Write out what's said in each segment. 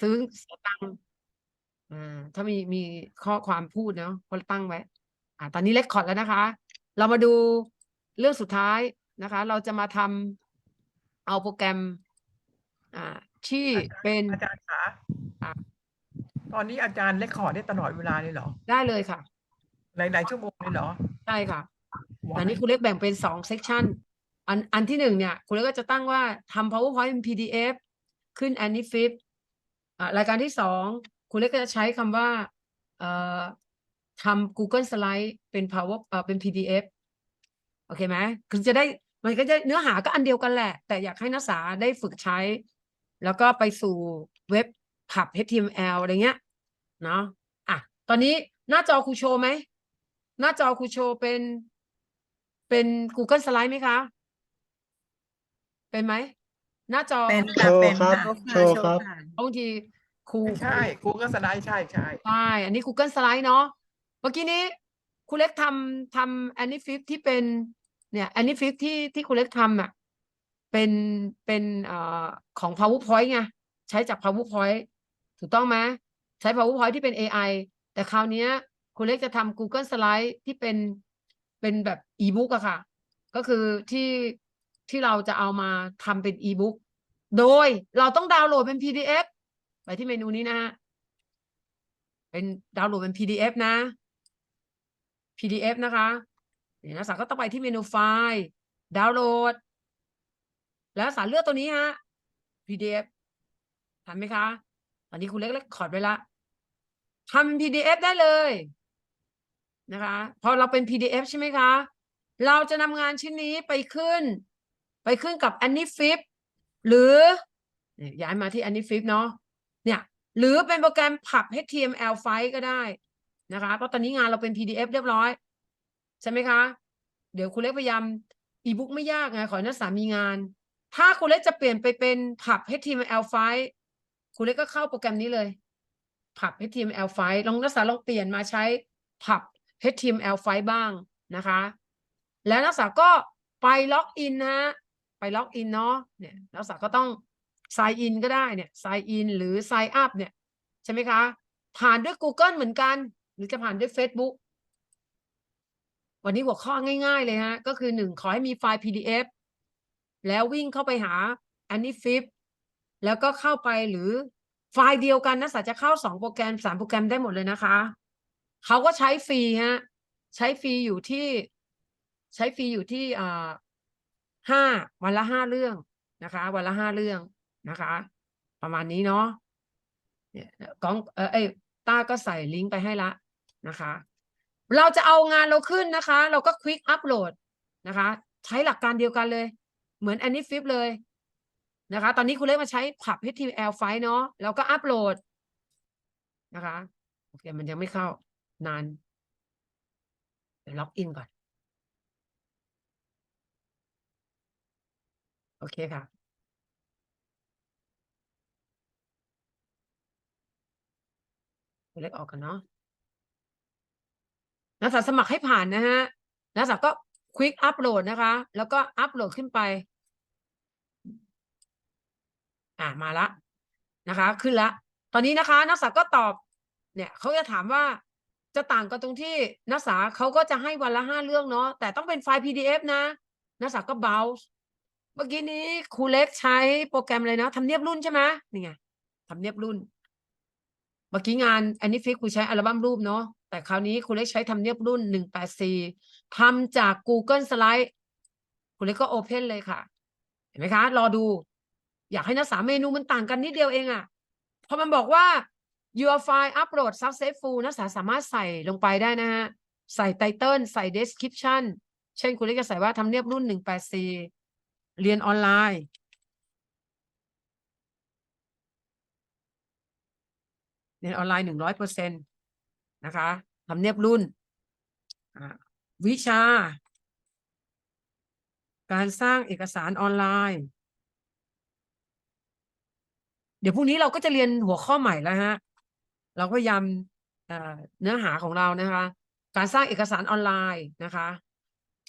ซื้อเสียตังค์อ่าถ้ามีมีข้อความพูดเนาะก็ตั้งไว้ อ่า ตอนนี้เลคคอร์ดแล้วนะคะ เรามาดูเรื่องสุดท้ายนะคะ เราจะมาทำเอาโปรแกรม อ่า ที่เป็นอาจารย์คะอะตอนนี้อาจารย์เลคคอร์ดได้ตลอดเวลาเลยเหรอ ได้เลยค่ะ หลาย ๆ ชั่วโมงเลยเหรอใช่ค่ะว้าอันนี้ยคุณเล็กแบ่งเป็นสองเซกชันอันอันที่หนึ่งเนี่ย คุณเล็กก็จะตั้งว่าทำ powerpoint เป็น pdf ขึ้น Anyflip อ่า รายการที่สองคุณเล็กก็จะใช้คำว่าทำ Google Slide เป็น power เอ่อเป็น pdf โอเคไหมคือจะได้มันก็จะเนื้อหาก็อันเดียวกันแหละ แต่อยากให้นักศึกษาได้ฝึกใช้ แล้วก็ไปสู่เว็บผับ HTML อะไรเงี้ยเนาะอะตอนนี้หน้าจอครูโชว์ไหม หน้าจอครูโชว์เป็นเป็น Google Slide ไหมคะ เป็นไหม หน้าจอเป็นโชค่ะว์เป็นครับค่ะโชว์ครับค่ะบางทีครูใช่กูก็สไลด์ใช่ใช่ใช่อันนี้ Google Slide เนาะเมื่อกี้นี้ครูเล็กทำทำ Anyflip ที่เป็นเนี่ย Anyflip ที่ที่ครูเล็กทำอะเป็นเป็นเอ่อของ PowerPoint ไงใช้จาก PowerPoint ถูกต้องไหมใช้ PowerPoint ที่เป็น AI แต่คราวเนี้ยครูเล็กจะทำ Google Slide ที่เป็นเป็นแบบ e-book อะค่ะ ก็คือที่ที่เราจะเอามาทำเป็น e-book โดยเราต้องดาวน์โหลดเป็น PDF ไปที่เมนูนี้นะฮะเป็นดาวน์โหลดเป็น PDF นะ PDF นะคะเนี่ยนักศึกษาก็ต้องไปที่เมนูไฟล์ดาวน์โหลด แล้วนักศึกษาเลือกตัวนี้ฮะ PDF ทันไหมคะตอนนี้คุณเล็กเล็กคอดไว้ละทำ PDF ได้เลยนะคะพอเราเป็น PDF ใช่ไหมคะ เราจะนำงานชิ้นนี้ไปขึ้น ไปขึ้นกับ Anyflip หรือย้ายมาที่ Anyflip เนาะเนี่ยหรือเป็นโปรแกรมผับ HTML ไฟล์ก็ได้นะคะเพราะตอนนี้งานเราเป็น PDF เรียบร้อย ใช่ไหมคะ เดี๋ยวคุณเล็กพยายามอีบุ๊กไม่ยากไงขอนักศึกษามีงาน ถ้าคุณเล็กจะเปลี่ยนไปเป็นผับ HTML ไฟล์คุณเล็กก็เข้าโปรแกรมนี้เลยผับ HTML ไฟล์ลองนักศึกษาลองเปลี่ยนมาใช้ผับ HTML ไฟล์บ้างนะคะ แล้วนักศึกษาก็ไปล็อกอินนะ ไปล็อกอินเนาะเนี่ยนักศึกษาก็ต้อง sign in ก็ได้เนี่ย sign in หรือ sign up เนี่ยใช่ไหมคะ ผ่านด้วย Google เหมือนกัน หรือจะผ่านด้วย Facebook วันนี้หัวข้อง่ายๆเลยฮะ ก็คือหนึ่งขอให้มีไฟล์ PDF แล้ววิ่งเข้าไปหา Anyflip แล้วก็เข้าไปหรือไฟล์เดียวกันนักศึกษาจะเข้าสองโปรแกรมสามโปรแกรมได้หมดเลยนะคะเขาก็ใช้ฟรีฮะ ใช้ฟรีอยู่ที่ ใช้ฟรีอยู่ที่อ่า ห้าวันละห้าเรื่องนะคะ วันละห้าเรื่องนะคะ ประมาณนี้เนาะเนี่ยกล้องเออเอ้ต้าก็ใส่ลิงก์ไปให้ละนะคะ เราจะเอางานเราขึ้นนะคะ เราก็ควิกอัปโหลดนะคะ ใช้หลักการเดียวกันเลย เหมือน Anyflip เลยนะคะ ตอนนี้คุณเล็กมาใช้ผับ HTML ไฟล์เนาะแล้วก็อัปโหลดนะคะโอเคมันยังไม่เข้านานเดี๋ยวล็อกอินก่อน โอเคค่ะ เล็กออกกันเนาะนักศึกษาสมัครให้ผ่านนะฮะ นักศึกษาก็ควิกอัปโหลดนะคะ แล้วก็อัปโหลดขึ้นไป อ่ามาละนะคะ ขึ้นละ ตอนนี้นะคะ นักศึกษาก็ตอบ เนี่ยเขาจะถามว่าจะต่างกันตรงที่นักศึกษาเขาก็จะให้วันละห้าเรื่องเนาะแต่ต้องเป็นไฟล์ PDF นะ นักศึกษาก็ browse มื่อกี้นี้ครูเล็กใช้โปรแกรมอะไรนะทำเนียบรุ่นใช่ไหมนี่ไงทำเนียบรุ่น เมื่อกี้งานอันนี้ฟิกครูใช้อัลบั้มรูปเนาะแต่คราวนี้ครูเล็กใช้ทำเนียบรุ่นหนึ่งแปดสี่ทำจาก Google Slide ครูเล็กก็โอเพนเลยค่ะ เห็นไหมคะ รอดู อยากให้นักศึกษาเมนูมันต่างกันนิดเดียวเองอะ่ะพอมันบอกว่า your file upload successful นักศึกษาสามารถใส่ลงไปได้นะฮะ ใส่ไตเติลใส่ description เช่นครูเล็กจะใส่ว่าทำเนียบรุ่นหนึ่งแปดสี่ เรียนออนไลน์ เรียนออนไลน์หนึ่งร้อยเปอร์เซ็นตนะคะทำเนียบรุ่น วิชา การสร้างเอกสารออนไลน์ เดี๋ยวพรุ่งนี้เราก็จะเรียนหัวข้อใหม่แล้วฮะ เราก็พยายามเอ่อเนื้อหาของเรานะคะ การสร้างเอกสารออนไลน์นะคะ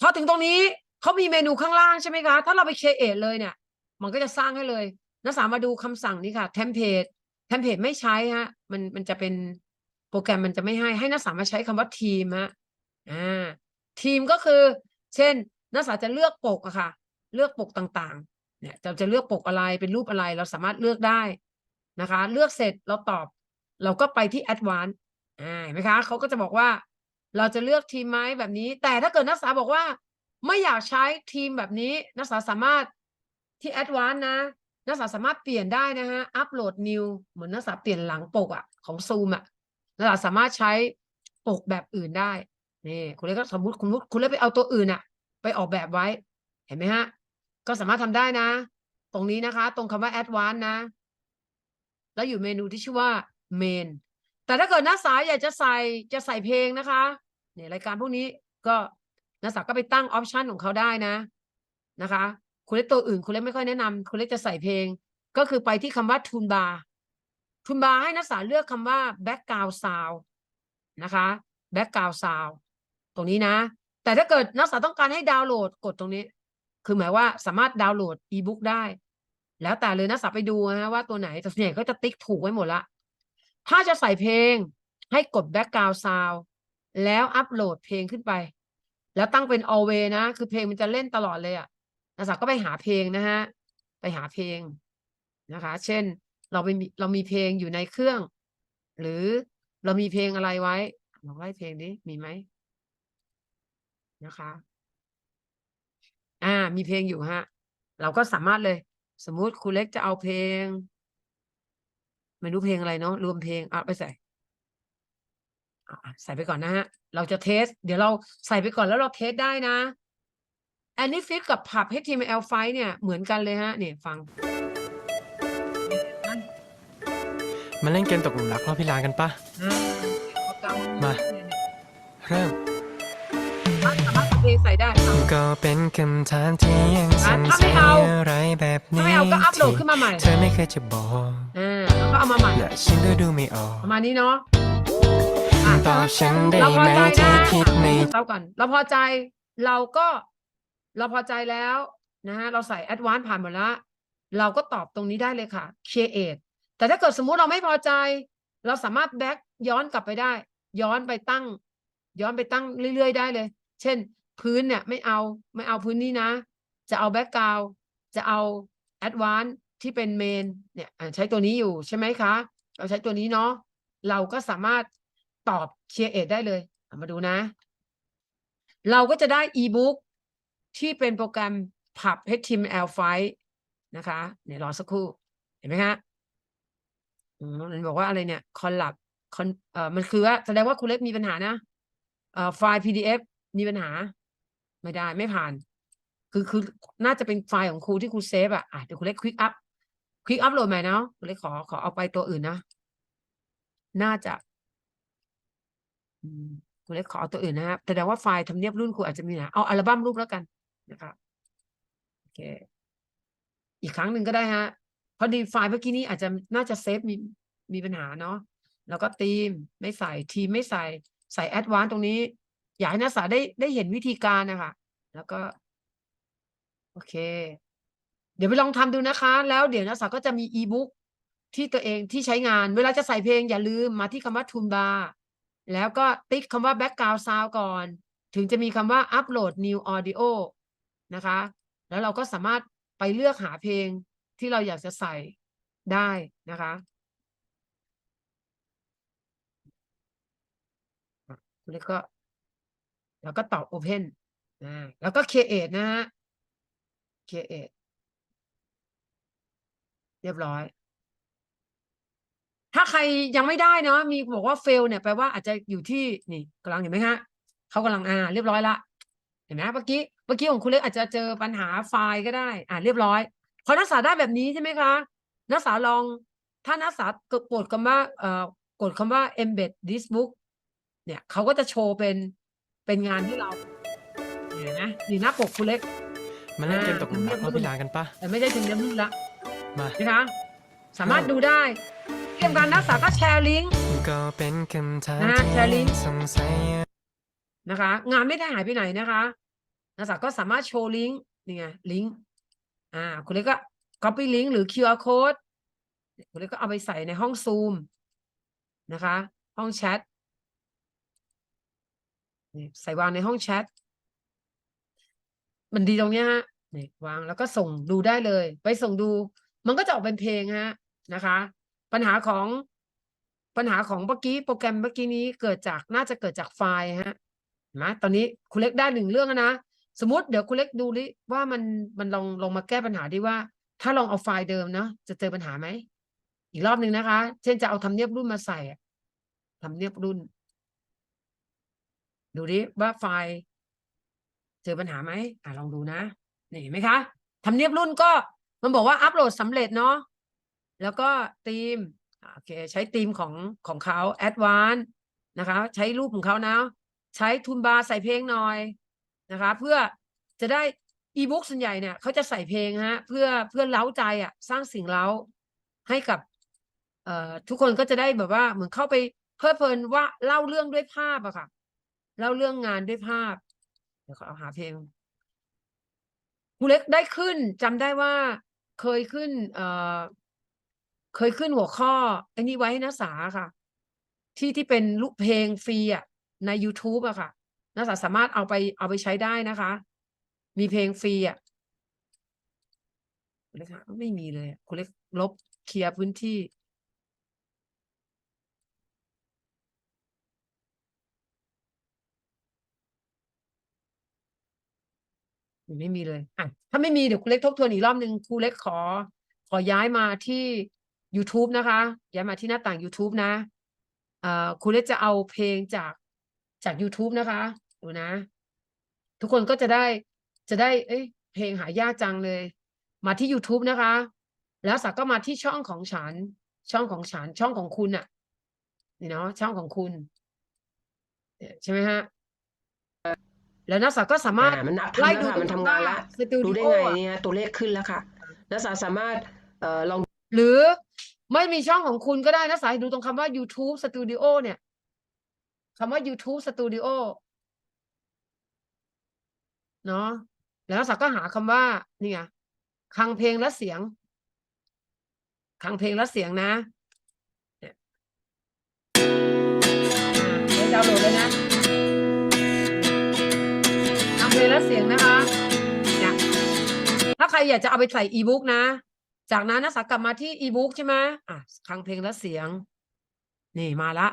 พอถึงตรงนี้ เขามีเมนูข้างล่างใช่ไหมคะ ถ้าเราไปเคเอทเลยเนี่ย มันก็จะสร้างให้เลย นักศึกษามาดูคำสั่งนี้ค่ะเทมเพลตเทมเพลตไม่ใช้ฮะ มันมันจะเป็นโปรแกรมมันจะไม่ให้ ให้นักศึกษามาใช้คำว่าทีมฮะ อ่า ทีมก็คือ เช่น นักศึกษาจะเลือกปกอะค่ะ เลือกปกต่างๆ เนี่ยจะจะเลือกปกอะไรเป็นรูปอะไร เราสามารถเลือกได้นะคะ เลือกเสร็จเราตอบ เราก็ไปที่ advance อ่าเห็นไหมคะเขาก็จะบอกว่า เราจะเลือกทีมไหมแบบนี้ แต่ถ้าเกิดนักศึกษาบอกว่า ไม่อยากใช้ทีมแบบนี้ นักศึกษาสามารถที่ advance นะนักศึกษาสามารถเปลี่ยนได้นะฮะอัปโหลด new เหมือนนักศึกษาเปลี่ยนหลังปกอะของซูมอะนักศึกษาสามารถใช้ปกแบบอื่นได้นี่คุณเล็กก็สมมติคุณมุติคุณเล็กไปเอาตัวอื่นอะไปออกแบบไว้ เห็นไหมฮะ ก็สามารถทำได้นะ ตรงนี้นะคะ ตรงคำว่า advance นะ แล้วอยู่เมนูที่ชื่อว่า main แต่ถ้าเกิดนักศึกษาอยากจะใส่จะใส่เพลงนะคะเนี่ยรายการพวกนี้ก็ นักศึกษาก็ไปตั้งออปชันของเขาได้นะนะคะคุณเล็กตัวอื่นคุณเล็กไม่ค่อยแนะนำคุณเล็กจะใส่เพลง ก็คือไปที่คำว่า tune bar tune bar ให้นักศึกษาเลือกคำว่า background sound นะคะ background sound ตรงนี้นะ แต่ถ้าเกิดนักศึกษาต้องการให้ดาวน์โหลดกดตรงนี้ คือหมายว่าสามารถดาวน์โหลดอีบุ๊กได้ แล้วแต่เลยนักศึกษาไปดูนะว่าตัวไหนแต่ส่วนใหญ่ก็จะติ๊กถูกไว้หมดละ ถ้าจะใส่เพลงให้กด background sound แล้วอัปโหลดเพลงขึ้นไป แล้วตั้งเป็น always นะ คือเพลงมันจะเล่นตลอดเลยอะนักศึกษาก็ไปหาเพลงนะฮะ ไปหาเพลงนะคะ เช่น เราไปเรามีเพลงอยู่ในเครื่อง หรือเรามีเพลงอะไรไว้ลองไล่เพลงดิมีไหมนะคะ อ่า มีเพลงอยู่ฮะ เราก็สามารถเลย สมมุติครูเล็กจะเอาเพลง ไม่รู้เพลงอะไรเนาะรวมเพลงเอะไปใส่ ใส่ไปก่อนนะฮะ เราจะเทส เดี๋ยวเราใส่ไปก่อนแล้วเราเทสได้นะอันนี้ฟิตกับผับ HTML ไฟล์เนี่ยเหมือนกันเลยฮะเนี่ยฟัง มาเล่นเกมตกหลุมรักรอบพิลานกันปะอ่าเอากำมา เริ่มอะสามารถเอาเพลงใส่ได้อะก็เป็นคำถามที่ยังสงถ้าไม่สัยเอาอะไรแบบถ้านี้ไม่เอาก็อัปโหลดขึ้นมาใหม่ เธอไม่เคยจะบอกอ่าแล้วก็เอามาใหม่และฉันก็ดูไม่ออก ประมาณนี้เนาะอะ ตอบฉันได้เราพไหอมใจที่นะคิดในเราก่อนเราพอใจเราก็เราพอใจแล้วนะฮะเราใส่ advance ผ่านหมดแล้วเราก็ตอบตรงนี้ได้เลยค่ะ create แต่ถ้าเกิดสมมุติเราไม่พอใจ เราสามารถ back ย้อนกลับไปได้ ย้อนไปตั้ง ย้อนไปตั้งเรื่อยๆ ได้เลย เช่น พื้นเนี่ยไม่เอาไม่เอาพื้นนี้นะ จะเอา background จะเอา advance ที่เป็น main เนี่ยอะใช้ตัวนี้อยู่ใช่ไหมคะ เราใช้ตัวนี้เนาะเราก็สามารถ ตอบ create ได้เลยเามาดูนะ เราก็จะได้ ebook ที่เป็นโปรแกรมผับ HTML ไฟล์นะคะเดี๋ยวรอสักครู่ เห็นไหมคะอืมมันบอกว่าอะไรเนี่ย collab คอนเอ่อมันคือว่าแสดงว่าครูเล็กมีปัญหานะเอ่อไฟล์ PDF มีปัญหา ไม่ได้ไม่ผ่าน คือคือน่าจะเป็นไฟล์ของครูที่ครูเซฟอะอะเดี๋ยวครูเล็กควิกอัพควิกอัพโหลดใหม่เนาะครูเล็กขอขอเอาไปตัวอื่นนะ น่าจะ ครูเล็กขอเอาตัวอื่นนะครับแสดงว่าไฟล์ทำเนียบรุ่นครูอาจจะมีปัญหาเอาอัลบั้มรูปแล้วกันนะครับโอเค อีกครั้งหนึ่งก็ได้ฮะพอดีไฟล์เมื่อกี้นี้อาจจะน่าจะเซฟมีมีปัญหาเนาะแล้วก็ทีมไม่ใส่ทีมไม่ใส่ใส่แอดวานตรงนี้ อยากให้นักศึกษาได้ได้เห็นวิธีการนะคะแล้วก็ โอเค เดี๋ยวไปลองทำดูนะคะ แล้วเดี๋ยวนักศึกษาก็จะมีอีบุ๊กที่ตัวเองที่ใช้งาน เวลาจะใส่เพลงอย่าลืมมาที่คำว่า t o o l bar แล้วก็ติ๊กคำว่า background sound ก่อน ถึงจะมีคำว่า upload new audio นะคะ แล้วเราก็สามารถไปเลือกหาเพลงที่เราอยากจะใส่ได้นะคะแล้วก็แล้วก็ตอบ Open อ่าแล้วก็ Create นะฮะ Create เรียบร้อย ถ้าใครยังไม่ได้เนาะมีบอกว่า fail เนี่ยแปลว่าอาจจะอยู่ที่นี่กำลังเห็นไหมฮะเขากำลังอ่าเรียบร้อยละเห็นไหมเมื่อกี้เมื่อกี้ของคุณเล็กอาจจะเจอปัญหาไฟล์ก็ได้ อ่าเรียบร้อยพอนักศึกษาได้แบบนี้ใช่ไหมคะนักศึกษาลองถ้านักศึกษากดกดคำว่าเอ่อกดคำว่า embed this book เนี่ยเขาก็จะโชว์เป็นเป็นงานที่เราเห็นไหมนี่หน้าปกคุณเล็กมาเล่นเกมอ่าตกหลุมรักรอบพิลานกันปะแต่ไม่ได้ถึงเรื่องรุ่นละมานะคะสามารถดูได้ เกี่ยวกับนักศึกษาก็แชร์ลิงก์ก็เป็นคำถามนะที่แชร์ลิงก์ยังสงสัยนะคะ งานไม่ได้หายไปไหนนะคะนักศึกษาก็สามารถโชว์ลิงก์นี่ไงลิงก์อ่าคุณเล็กก็ copy ลิงก์หรือ QR code คุณเล็กก็เอาไปใส่ในห้องซูมนะคะ ห้องแชทนี่ใส่วางในห้องแชทมันดีตรงเนี้ยฮะนี่วางแล้วก็ส่งดูได้เลย ไปส่งดู มันก็จะออกเป็นเพลงฮะนะคะ ปัญหาของปัญหาของเมื่อกี้โปรแกรมเมื่อกี้นี้เกิดจากน่าจะเกิดจากไฟล์ฮะเห็นไหมตอนนี้คุณเล็กได้หนึ่งเรื่องนะสมมติเดี๋ยวคุณเล็กดูดิว่ามันมันลองลองมาแก้ปัญหาดีว่า ถ้าลองเอาไฟล์เดิมเนาะจะเจอปัญหาไหมอีกรอบหนึ่งนะคะ เช่นจะเอาทำเนียบรุ่นมาใส่ทำเนียบรุ่น ดูดิว่าไฟล์ เจอปัญหาไหมอะลองดูนะนี่เห็นไหมคะทำเนียบรุ่นก็มันบอกว่าอัปโหลดสำเร็จเนาะ แล้วก็ธีมโอเคใช้ธีมของของเขา Advanced นะคะ ใช้รูปของเขานะใช้ทุนบาใส่เพลงหน่อยนะคะ เพื่อจะได้อีบุ๊กส่วนใหญ่เนี่ยเขาจะใส่เพลงฮะ เพื่อเพื่อเล้าใจอะ สร้างสิ่งเล้าให้กับ เอ่อทุกคนก็จะได้แบบว่าเหมือนเข้าไปเพลิดเพลินว่าเล่าเรื่องด้วยภาพอะค่ะเล่าเรื่องงานด้วยภาพ เดี๋ยวขอเอาหาเพลงครูเล็กได้ขึ้นจำได้ว่าเคยขึ้น เอ่อ เคยขึ้นหัวข้อไอ้นี่ไว้นักศึกษาค่ะ ที่ที่เป็นลูกเพลงฟรีอะใน YouTube อะค่ะ นักศึกษาสามารถเอาไปเอาไปใช้ได้นะคะ มีเพลงฟรีอะคุณเล็กไม่มีเลยคุณเล็กลบเคลียร์พื้นที่ ไม่มีเลยอะถ้าไม่มีเดี๋ยวครูเล็กทบทวนอีกรอบหนึ่งครูเล็กขอ ขอย้ายมาที่ YouTube นะคะย้ายมาที่หน้าต่าง YouTube นะเอ่อครูเล็กจะเอาเพลงจากจาก YouTube นะคะดูนะ ทุกคนก็จะได้จะได้ เอ้ยเพลงหายากจังเลย มาที่ YouTube นะคะ แล้วสักก็มาที่ช่องของฉัน ช่องของฉัน ช่องของคุณน่ะนี่เนาะช่องของคุณเนี่ยใช่ไหมฮะแล้วนักศึกษาก็สามารถอ่ามันนับไล่ทำแล้วดูค่ะมันทำงานละสตูรู้ดิได้โอไงอะเนี่ยตัวเลขขึ้นแล้วค่ะนักศึกษาสามารถเอ่อลอง หรือไม่มีช่องของคุณก็ได้นะสายดูตรงคำว่า YouTube Studio เนี่ยคำว่า YouTube Studio เนาะแล้วนักก็หาคำว่านี่ไงคังเพลงและเสียงคังเพลงและเสียงนะเนี่ยได้ดาวน์โหลดเลยนะคังเพลงและเสียงนะคะเนี่ยถ้าใครอยากจะเอาไปใส่อีบุ๊กนะ จากนั้นนักศึกษากลับมาที่อีบุ๊กใช่ไหมอะคลังเพลงและเสียง นี่มาละ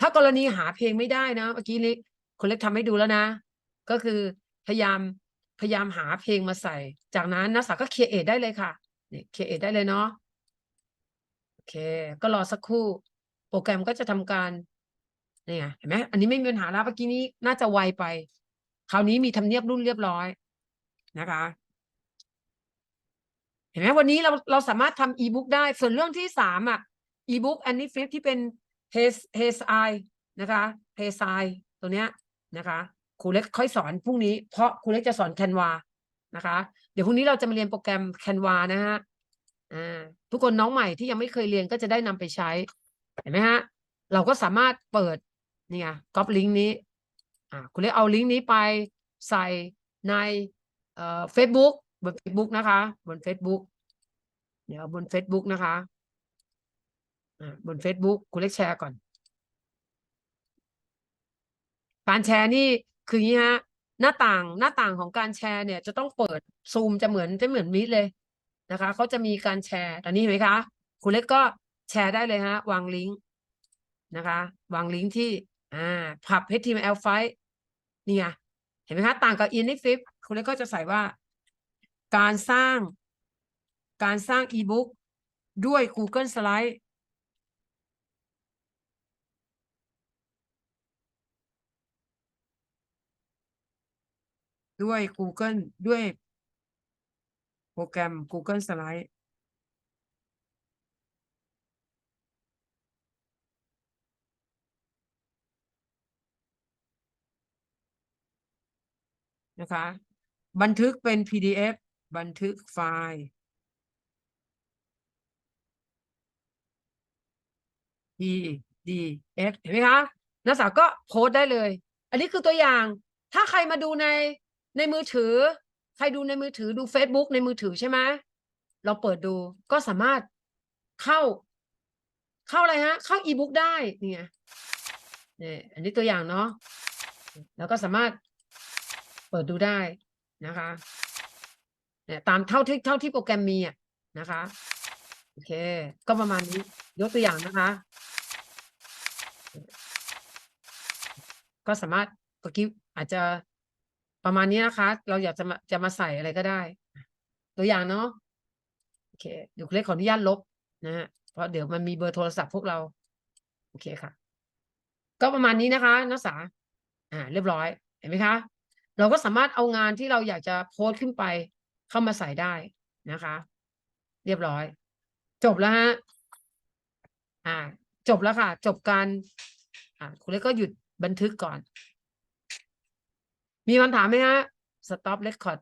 ถ้ากรณีหาเพลงไม่ได้นะเมื่อกี้เล็กคนเล็กทำให้ดูแล้วนะ ก็คือพยายามพยายามหาเพลงมาใส่ จากนั้นนักศึกษาก็เคียเอทได้เลยค่ะนี่เคียเอทได้เลยเนาะโอเค ก็รอสักครู่ โปรแกรมก็จะทำการนี่ไงเห็นไหมอันนี้ไม่มีปัญหาแล้วเมื่อกี้นี้น่าจะไวไป คราวนี้มีทำเนียบรุ่นเรียบร้อยนะคะ ห็นไหมวันนี้เราเราสามารถทำอีบุ๊กได้ ส่วนเรื่องที่สามอะอีบุ๊กอันนี้ฟิปที่เป็นเฮสเฮสไอนะคะเฮสไอตัวเนี้ยนะคะครูเล็กค่อยสอนพรุ่งนี้เพราะครูเล็กจะสอนแคนวานะคะ เดี๋ยวพรุ่งนี้เราจะมาเรียนโปรแกรมแคนวานะฮะอ่าทุกคนน้องใหม่ที่ยังไม่เคยเรียนก็จะได้นำไปใช้ เห็นไหมฮะ เราก็สามารถเปิดนี่ไงก๊อปลิงก์นี้อ่าคุณเล็กเอาลิงก์นี้ไปใส่ในเอ่อ Facebook บ บน Facebook นะคะ บน Facebook เดี๋ยวบน Facebook นะคะบน Facebook คุณเล็กแชร์ก่อน การแชร์นี่คืออย่างนี้ฮะหน้าต่างหน้าต่างของการแชร์เนี่ย จะต้องเปิดซูมจะเหมือนจะเหมือนมิดเลยนะคะเขาจะมีการแชร์ตอนนี้เห็นไหมคะ คุณเล็กก็แชร์ได้เลยฮะ วางลิงก์นะคะ วางลิงก์ที่ อ่าผับ HTML ไฟล์นี่ไงเห็นไหมคะ ต่างกับ i n i f i p คุณเล็กก็จะใส่ว่า การสร้าง การสร้างอีบุ๊กด้วย Google Slide ด้วย Google ด้วยโปรแกรม Google Slide นะคะ บันทึกเป็น PDF บันทึกไฟล์ D D F เห็นไหมคะนักศึกษาก็โพสได้เลย อันนี้คือตัวอย่าง ถ้าใครมาดูในในมือถือ ใครดูในมือถือดู Facebook ในมือถือใช่ไหมเราเปิดดูก็สามารถเข้า เข้าอะไรฮะ เข้าอีบุ๊กได้เนี่ไงนี่อันนี้ตัวอย่างเนาะแล้วก็สามารถเปิดดูได้นะคะ เนี่ยตามเท่าที่เท่าที่โปรแกรมมีอะนะคะโอเค ก็ประมาณนี้ยกตัวอย่างนะคะ ก็สามารถเมื่อกี้อาจจะประมาณนี้นะคะ เราอยากจะมาจะมาใส่อะไรก็ได้ ตัวอย่างเนาะโอเคเดี๋ยวคุณเล็กขออนุญาตลบนะฮะเพราะเดี๋ยวมันมีเบอร์โทรศัพท์พวกเรา โอเคค่ะ ก็ประมาณนี้นะคะ นักศึกษา อ่า เรียบร้อย เห็นไหมคะ เราก็สามารถเอางานที่เราอยากจะโพสต์ขึ้นไป เข้ามาใส่ได้นะคะ เรียบร้อย จบแล้วฮะอ่า จบแล้วค่ะ จบการ อ่าคุณเล็กก็หยุดบันทึกก่อน มีคำถามไหมฮะ stop record